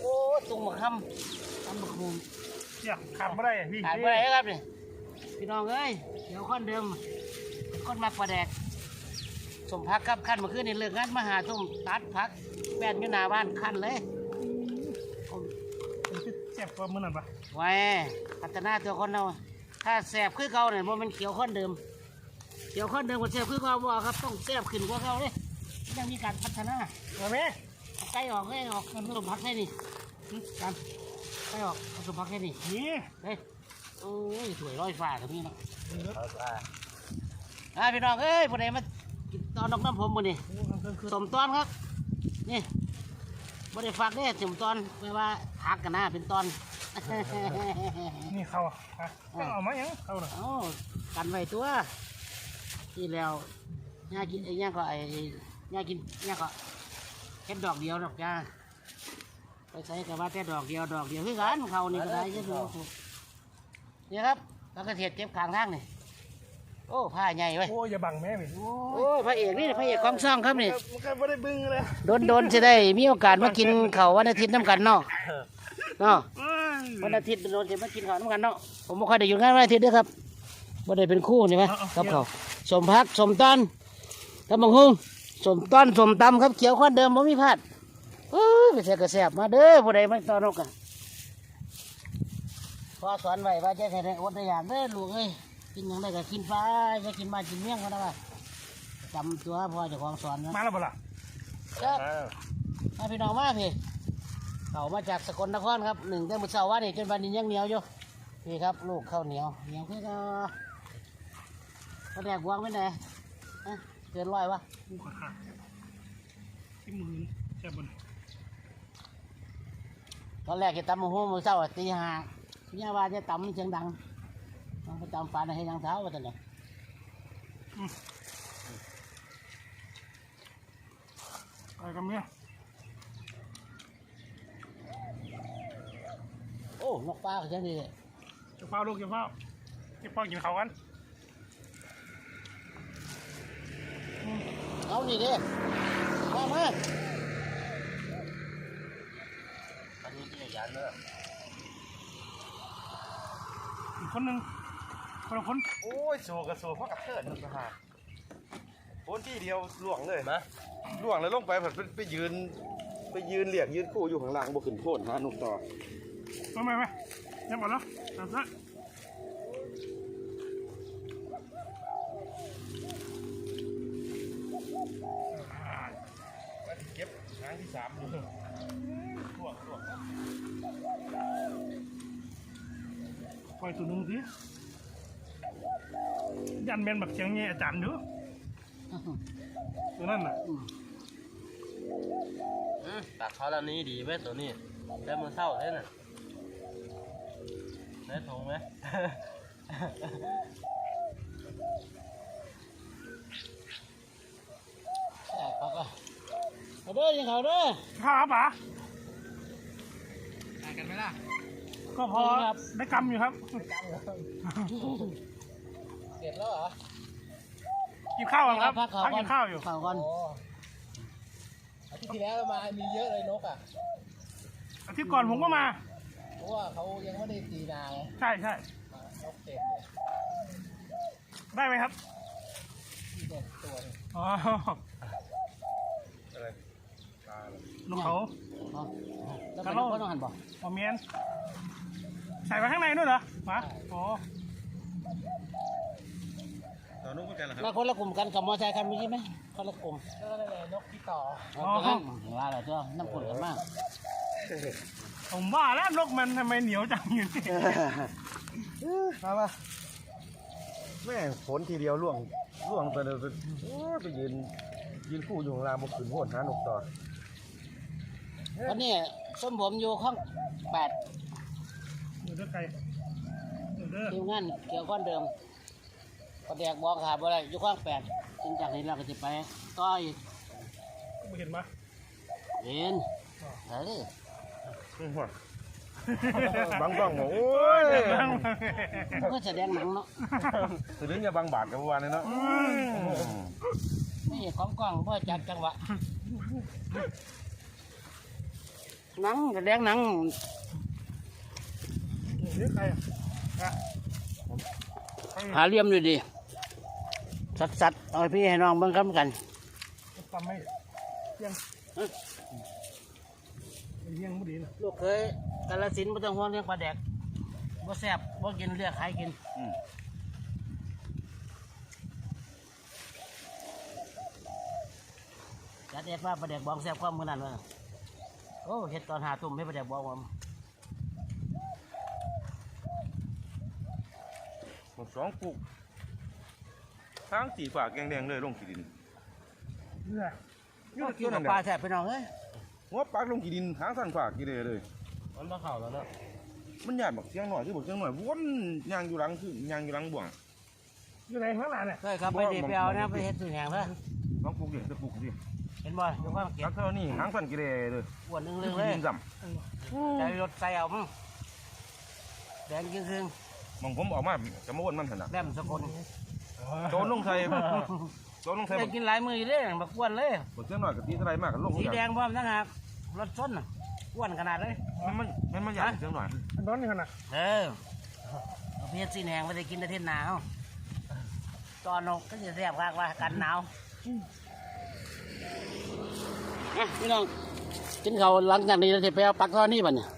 โอ้ตุงบักคำตำบักฮุงเดี๋ยวขับไม่ได้พี่ขายไปไหนครับนี่พี่น้องเอ้ยเดี๋ยวคนเดิมคนมักปลาแดกสมพักครับขั้นเมาขึ้นในเลิกงานมาหาส้มตัดพักแป้นอยู่หน้าบ้านขั้นเลยเจ็บกว่ามือนั่นปะไว้พัฒนาตัวคนเราถ้าแสบคือเก่าเนี่ยมันเขียวข้นเดิมเขียวข้นเดิมกับแสบคือเก่าบ่ครับต้องแสบขึ้นกว่าเก่าเลยยังมีการพัฒนาเอาไหมเอา ไก่ออกไก่ออกเอาสมพักให้นี่หึกันไก่ออกเอาสมพักให้นี่นี่เฮ้ยโอ้ยสวยร้อยฟ้ากับนี่เนาะอ่าพี่น้องเอ้ยพอดีมากินตอนนกน้ำผมมานี่สมตอนครับ นี่บริฝากเนี่ยสมตอนแปลว่าหักกันนะเป็นตอน นี่เขาอะอะก็เอามายังเขาน่ะเอากันไว้ตัวที่แล้วย่ากินไอ้ย่าก็ไอ้ย่ากินย่าก็แค่ดอกเดียวดอกจ้าไปใส่กับว่าแค่ดอกเดียวดอกเดียวคือกันเขานี่ก็ได้ใช่ไหมนี่ครับแล้วก็เทียดเจ็บขางทางนี่โอ้ผ้าใหญ่ไว้ยโอ้ยอย่าบังแม่พี่โอ้ยพระเอกนี่พระเอกของซ่องครับนี่มันก็ไม่ได้บึ้งเลยโดนโดนจะได้มีโอกาสมากินเขาววันอาทิตย์น้ำกันเนาะเนาะเอ้ยวันอาทิตย์โดนจะมากินข้าวน้ำกันเนาะผมไม่ค่อยได้อยู่งานวันอาทิตย์เด้วยครับไม่ได้เป็นคู่ใช่ไหมกับเขาวสมพักสมต้นตำบังฮุง สมต้นสมตำครับเขียวข้อนเดิมไม่มีพลาดเอ้ยไปแซ่บกระแซบมาเด้อผู้ใดไม่ตอนกกันพ่อสอนไว้ว่าจะใส่ในอดในอย่างเด้อลูกเอ้ยกินหยังได้ก็กินไปจะกินมากินเมี่ยงก็ได้ว่าจำตัวพ่อเจ้าของสอนนะมาแล้วบ่ล่ะครับมาพี่น้องมาพี่เขามาจากสกลนครครับหนึ่งแต่มื้อเช้าว่านี่จนวันนี้ยังเหนียวอยู่พี่ครับลูกข้าวเหนียวเหนียวเพื่อก็กระแดกวางไว้ไหนฮะ เกินร้อยวะกูขาขาดที่มือเจ็บบนตอนแรกจะตำมะฮุ่มมื้อเช้าอะตีห้าเนี่ยว่าจะตำมันเสียงดังต้องไปตำปลาในให้ยังเท้าว่าแต่เนี่ยอะไรกันเนี่ยโอ้นกปลาก็เช่นนี้จะเฝ้าลูกจะเฝ้าจะเฝ้ากินเขาวกัน เอานี่เด้มามาอันนี้ที่ยันเนอะอีกคนหนึ่งคนละคนโอ้ยสูกับสูเพราะกับเทิดนึกนะฮะโอนที่เดียวล่วงเลยนะล่วงแล้วลงไปแบบไปไปยืน ไปยืนเหลียกยืนคู่อยู่ข้างล่างบ่ขึ้นโพนหาหนุกต่อมาไหมไหมยังหมดแล้วต สามดูล่วงล่วปล่อยตัวนึงสิยันเมนแบบเสียงเงี้ยอาจารย์ด้อตัวนั่นน่ะตักเขาแล้วนี้ดีไหมตัวนี้ได้มือเศร้าได้น่ะได้ถุงไหม แซ่บเขาก็ เอาเด้อยังเขาเด้อข้าวป๋าไปกันไหมล่ะ ก็พอครับได้กำอยู่ครับเด็ดแล้วเหรอกินข้าวก่อนครับพักเขาพักก่อกินข้าวอยู่ข้าวก่อนอาทิตย์ที่แล้วมา มีเยอะเลยนกอะอาทิตย์ก่อนผมก็มาเพราะว่าเขายังไม่ได้ตีนาไงใช่ใช่นกเต็มเลยได้ไหมครับที่เด็ดตัวหนึงอ๋ออะไรป ลาอะไรนกเขาเอาแล้วไปนกเขาต้องหันบ่หอมเมียนใส่ไว้ข้างในด้วยเหรอมาอ๋อตอนนู้นก็กันเหรอคแล้รับวคนละกลุ่มกันกับมอเตอร์ไซค์กันมีใช่ไหมคนละกลุ่มก็นั่นแหละนกที่ต่อเอาไปนั่งว่าอะไรตัวน้ำกลกันมากผมว่าแล้วนกมันทำไมเหนียวจังอยู่นี่มาปะแม่งฝนทีเดียวล่วงล่วงไปเลยไปโอ้ยไปยืนยืนคู่อยู่ข้างล่างบ่ขึ้นโพนหาหนุกต่อ วันนี้ส้มผมอยู่ข้องแปดเดี๋ยวเด้อไก่เดี๋ยวเด้อทีมงานเกี่ยวก้อนเดิมประแดกบอกขาบ่ได้อยู่ข้องแปดจึงจากนี้เราก็จะไปต่ออีกไม่เห็นปะเห็นเฮ้ยบังบังบอกโอ้ยเดี๋ยวนั่งก็แสดงหนังเนาะถือเรื่องอย่าบังบาดกับเมื่อวานนี้เนาะอืมนี่ของกล้องเพื่อจัดจังหวะ หนังกระแดงหนังหรือใครอะอะใครหาเหลี่ยมอยู่ดีสัดสัดๆเอาให้พี่ให้น้องเบิ่งคำกันทำให้เลี้ยงเลี้ยงไม่ดีนะลูกเคยกาลสินธุ์บ่ต้องห่วงเรื่องปลาแดกบ่แซ่บบ่กินเลือกใครกินอืมจัดเอ็ดว่าปลาแดกบองแซ่บกว่ามื้อนั้นว่า โอ้เฮ็ดตอนหาตุ่มให้ปลาแดกบองว่าหมดสองปลูกทางสีฝากแกงแดงเลยลงขี้ดินเนื้ออยู่กิเกี่นยวกันั่บนปลาแหละแซ่บพี่น้องเอ้ยหัวปักลงขี้ดินทางสั้นฝากกี่เลยเลย มันมาเข่าแล้วเนาะมันหยาดบักเสียงหน่อยที่บักเสียงหน่อยวนยางอยู่หลังคือยางอยู่หลังบ่วงอยู่ไหนข้างหลังเนี่ยเคยครับไปดีไปเอานะไปเฮ็ดสื่อแห่งเด้อลองปลูกดิจะปลูกดิ เห็นบ่อยู่ข้างเก็ทับกเท่านี้หางสั้นกี่เลยเลยอ้วนนึงๆขี้เลยดินซ้ใจรถใส่เอามั้งแดงครึ่งำมองผมออกมาจะมาวนมันขนาดๆแดมสกลโจนลงใส่โจนลงใส่ได้กินหลายมืออยู่เด้บักอ้วนเลยบักเสียงหน่อยกับตีเท่าไรมากกับลงสีแดงพร้อมทั้งหากรถชนน่ะอ้วนขนาดเลยมันมันมันมันหยาดเสียงหน่อยอันนั้นนี่ขนาดเออเอาเพียสีแดงไม่ได้กินในเทศหนาวตอนนกก็จะแซ่บมากว่ากันหนาว อะพี่น้องกินเขาวหลังจากนี้เราจะไปเอาปักท่อนี่บ่เนี่ย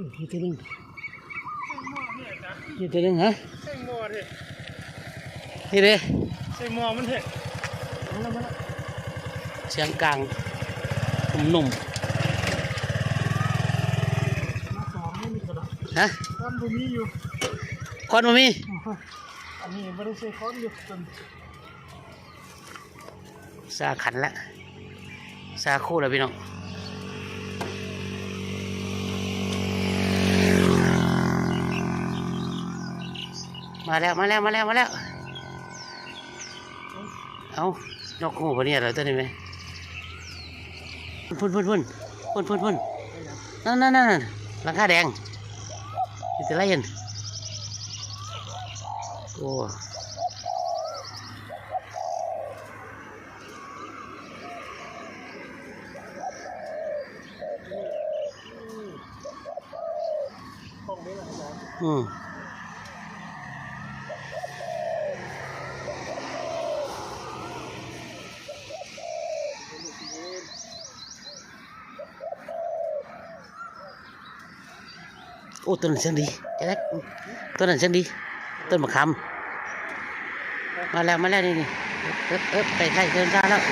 ยี่ตัวหนึงยี่ตัวหนึงฮะใส่หม้อเถอะนี่เด้ใส่หม้อมันเถอะเสียงกลางหนุ่มมาสองไม่มีกระดาษ ๆ ฮะตามบุมีอยู่ควันมามีอันนี้ไม่ได้ใส่ค้อนอยู่จนซาขันละซาคู่แล้วพี่น้องมาแล้วมาแล้วมาแล้วมาแล้ว เอานกหูปะเนี่ยเหรอตัวนี้ไหมพุ่นพุ่นพุ่นพุ่นพุ่นพุ่นนั่นนั่นนั่นหลังคาแดง อยู่แต่ ไรเห็นโอ้อืมโอ้ต้นนั้นเสียงดีแจ๊คต้นนั้นเสียงดีต้นมะขามมาแล้วมาแล้วนี่นี่เอ๊บเอ๊บไปใกล้เดินได้แล้ว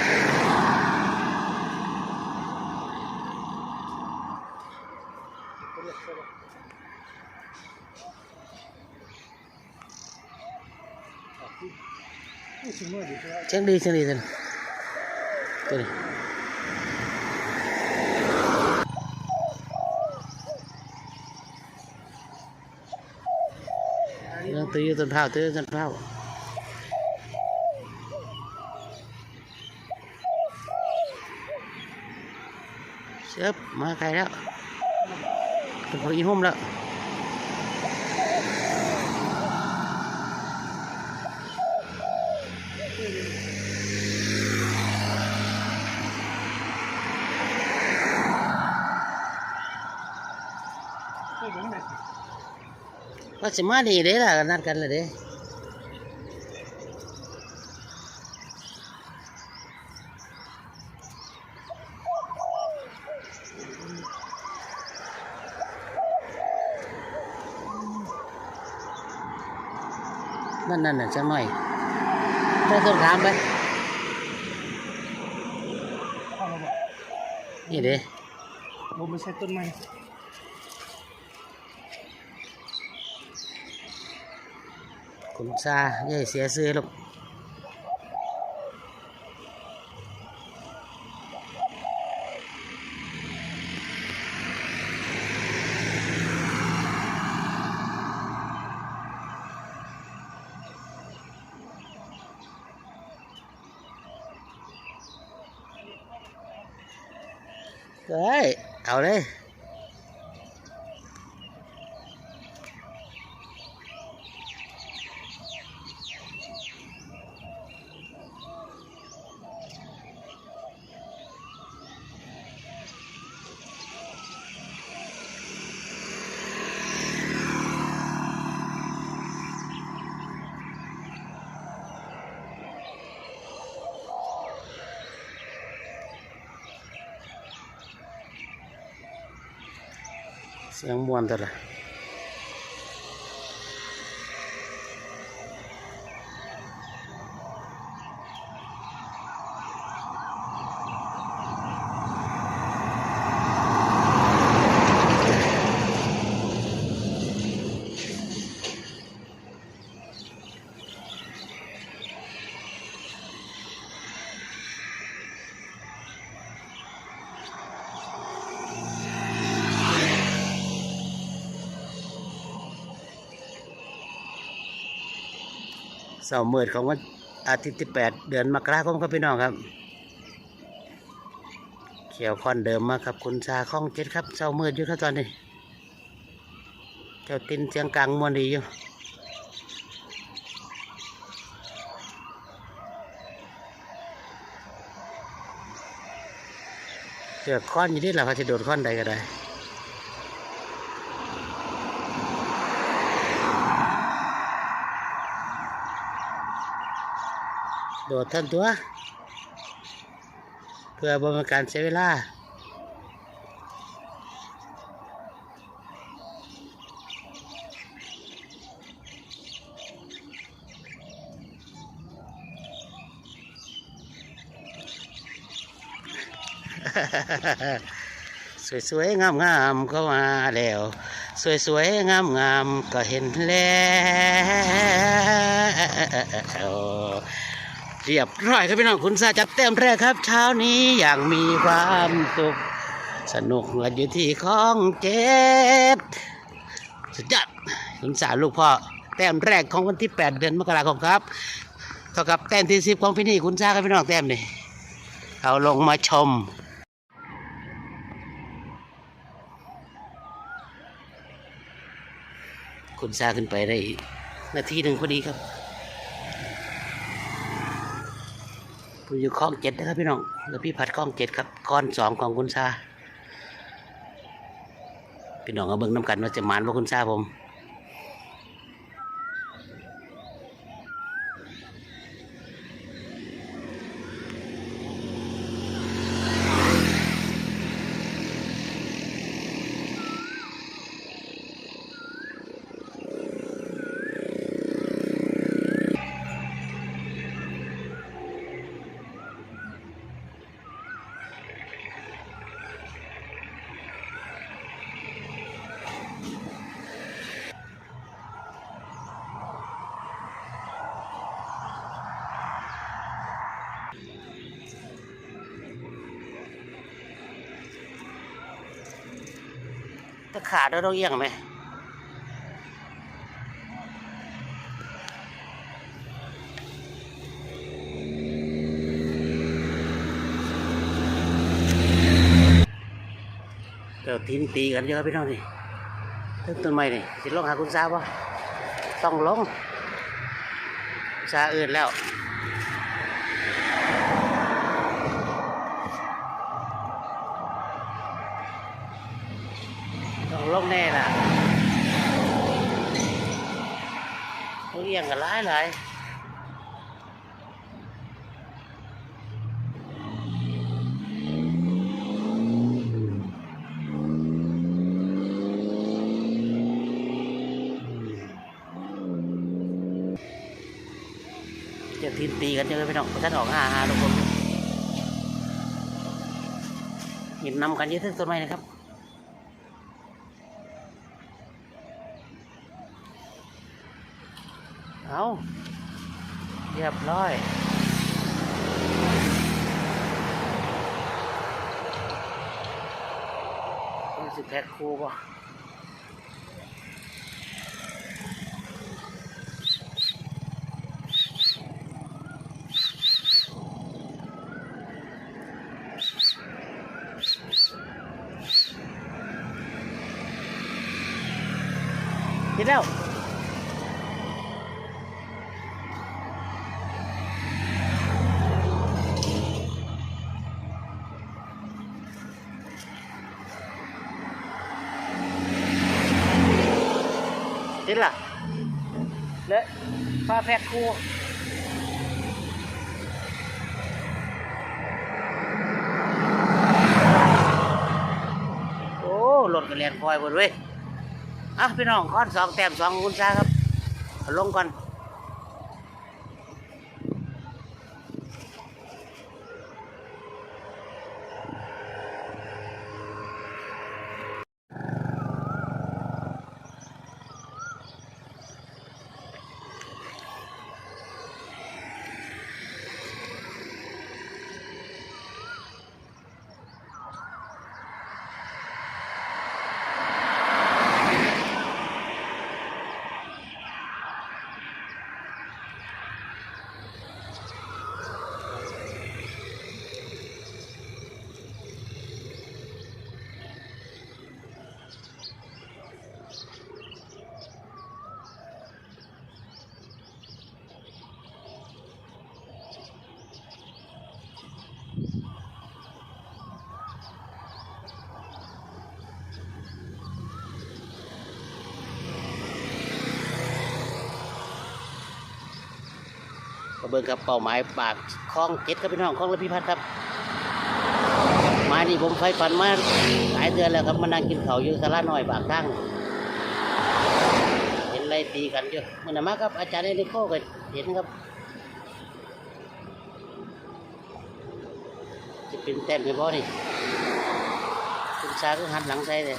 เสียงดีเสียงดี ต้นต้นนี้เรื่อต้นเผาตีต้นเผาเชิบมาใครแล้วเป็นพออีหุ่มแล้ว ใส่เหมือนไหน ว่าสิมาดีเด้ล่ะนัดกันเลยเด้นั่นนั่นน่ะจังหน่อยได้ต้นขามไปเอาละบ่นี่เด้ผมไม่ใช่ต้นไม้ คุณซาอย่าให้เสียซื้อลูกเฮ้ย เอาเลย เสีย เสาร์มืดของวันอาทิตย์ที่แปดเดือนมกราคมครับพี่น้องครับ เขียวคอนเดิมมากครับคุณชาข้องเจ็ดครับเสาร์มืดอยู่ครับตอนนี้ เจ้าตินเสียงกลางมวนดีอยู่เจอค้อนอยู่นี่แหละเขาจะโดดค้อนใดก็ได้ โดดท่านตัว เพื่อบริการเสียเวลาสวยๆงามๆก็มาแล้ว สวยๆงามๆก็เห็นแล้ว เรียบร้อยครับพี่น้องคุณซาจัดเต็มแรกครับ เช้านี้อย่างมีความสุขสนุกกันอยู่ที่คลองเจ็ดสุดยอดคุณสาลูกพ่อแต้มแรกของวันที่ 8 เดือนมกราคมครับเท่ากับแต้มที่สิบของพี่นี่คุณซาครับพี่น้องแต้มนี่เอาลงมาชมคุณซาขึ้นไปได้นาทีหนึ่งพอดีครับ ผมอยู่คลองเจ็ดนะครับพี่น้องแล้วพี่ผัดคลองเจ็ดครับก้อนสองของคุณซาพี่น้องเอาเบิ้งน้ำกันว่าจะหมานว่าคุณซาผมะขาดเราต้องเอียงไหมเดี๋ยวทีมตีกันเยอะพี่น้องนี่ต้นต้นไม้นี่สิลงหาคุณซาบ่ต้องลงซาอื่นแล้ว ต้องลง แน่ล่ะเขาเรียงกันหลายหลายจะทีมตีกันเยอะไปน้องท่านออกห้าห้าทุกคนเห็นนำกันเยอะที่ต้นไม้นะครับ เอาเรียบร้อยรู้สึกแพ็คคู่ป่ะคิดแล้ว ติดล่ะและฟ้าแพกคูโอ้รถกระเรียนคอยหมดเว้ยอะพี่น้องค้อนสองแต้มสองคุณซาครับลงก่อน ก็เบิ่งกับเป้าหมายปากคลองเจ็ดครับพี่น้องคลองระพิพัฒน์ครับมานี่ผมไฟฟันมาหลายเดือนแล้วครับมานั่งกินข้าอยู่สาราน้อยปากตั้งเห็นไรตีกันอยู่มันนะมาครับ อาจารย์เอลิโก้ก็เห็นครับจะเป็นแต้มไปบ่นี่คุณชาก็หันหลังใส่เลย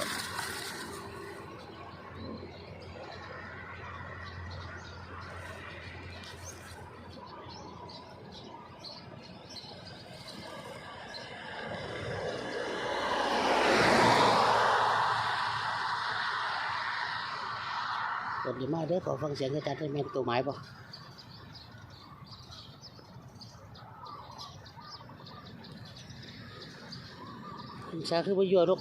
กดดีมากเด้อขอฟังเสียงอาจารย์ได้แม่นตัวหมายป่ะคุณชาคือว่ายั่วลูก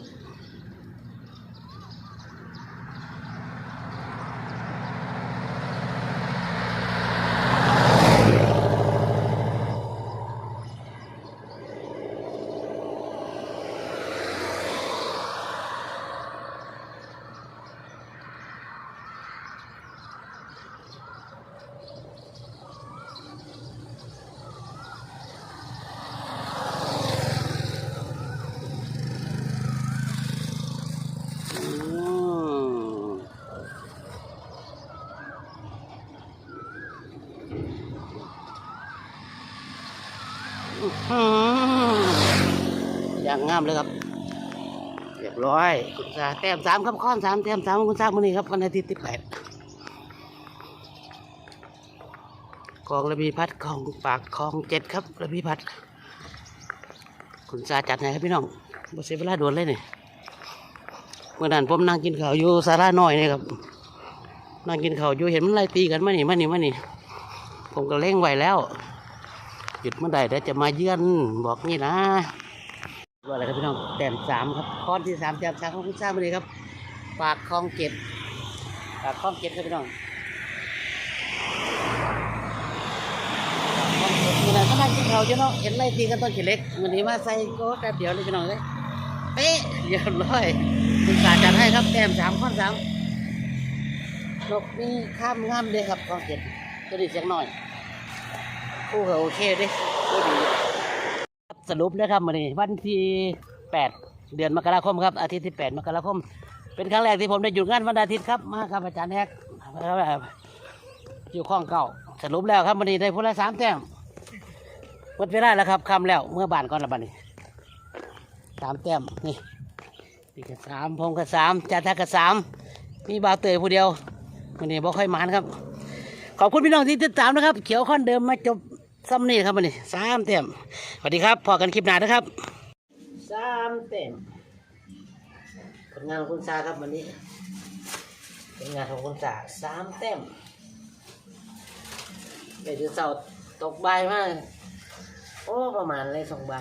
อย่างงามเลยครับเรียบร้อยคุณชาแต้มสามครับข้อนสามแต้มสามคุณชาเมื่อนี้ครับวันอาทิตย์ที่แปดกองระบีพัดกองปากกองเจ็ดครับระบีพัด คุณชาจัดไหนครับพี่น้องบเสียเวลาด่วนเลยเนี่ยเมื่อนั้นผมนั่งกินข้าวอยู่ศาลาน้อยนี่ครับนั่งกินข้าวอยู่เห็นมันไล่ตีกันมานี่มานี่มานี่ผมก็เล่งไว้แล้วหยุดเมื่อใดเดี๋ยวจะมาเยือนบอกนี่นะ ว่าอะไรครับพี่น้องแต้มสามครับข้อนที่สามแต้มสามของคุณทราบมาเลยครับ ปากคลองเก็บ ปากคลองเก็บครับพี่น้องปากคลองเก็บมื่อนั้นก็นั่งกินข้าวอยู่เนาะเห็นไล่ตีกันต้นขี้เล็กวันนี้มาใส่ก้แป๊บเดียวเลยพี่น้องเลยเป๊ะเรียบร้อยคุณสาจัดให้ครับแต้มสามข้อนสามนกนี่ข้ามงามเลยครับกองเจ็ดตัวนี้เสียงหน่อยโอ้โหโอเคเด้โอ้ดี สรุปนะครับวันนี้วันที่แปดเดือนมกราคมครับอาทิตย์ที่แปดมกราคม เป็นครั้งแรกที่ผมได้หยุดงานวันอาทิตย์ครับมาครับอาจารย์แฮกอยู่ข้องเก่าสรุปแล้วครับวันนี้ได้พูละสามแต้มหมดเวลาแล้วครับคำแล้วเมื่อบานก่อนละบัดนี้สามแต้มนี่นี่ก็สามพงก็สามจัดทักก็สามมีบาวเตยผู้เดียววันนี้บ่ค่อยหมานครับ ขอบคุณพี่น้องที่ติดตามนะครับ เขียวข้อนเดิมมาจบ ซ้ำนี่ครับวันนี้สามแต้มสวัสดีครับพอกันคลิปหน้านะครับสามแต้มผลงานของคุณซาครับวันนี้ผลงานของคุณซาสามแต้มเดี๋ยวเสาตกใบมากโอ้ประมาณเลยสองใบ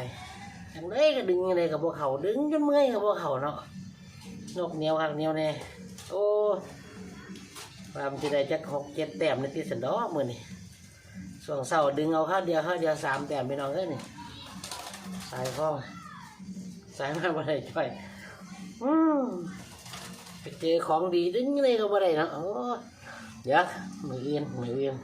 อย่างไรก็ดึงอย่างไรกับพวกเขาดึงจนเมื่อยกับพวกเขาเนาะนกเหนียวหักเหนียวแน่โอ้ความที่ได้จะหกเจ็ดแต้มในที่สันดอกมือนี่ ส่วงเสาร์ดึงเอาข้าวเดียวข้าวเดียวสามแต้มไปน้องเอ้ยนี่สายฟ้องสายมาบ่ได้ช่วยอืมไปเจอของดีดึงอย่างไรก็บ่ได้นะโอ้เดี๋ยวมือเอียนมือเอียน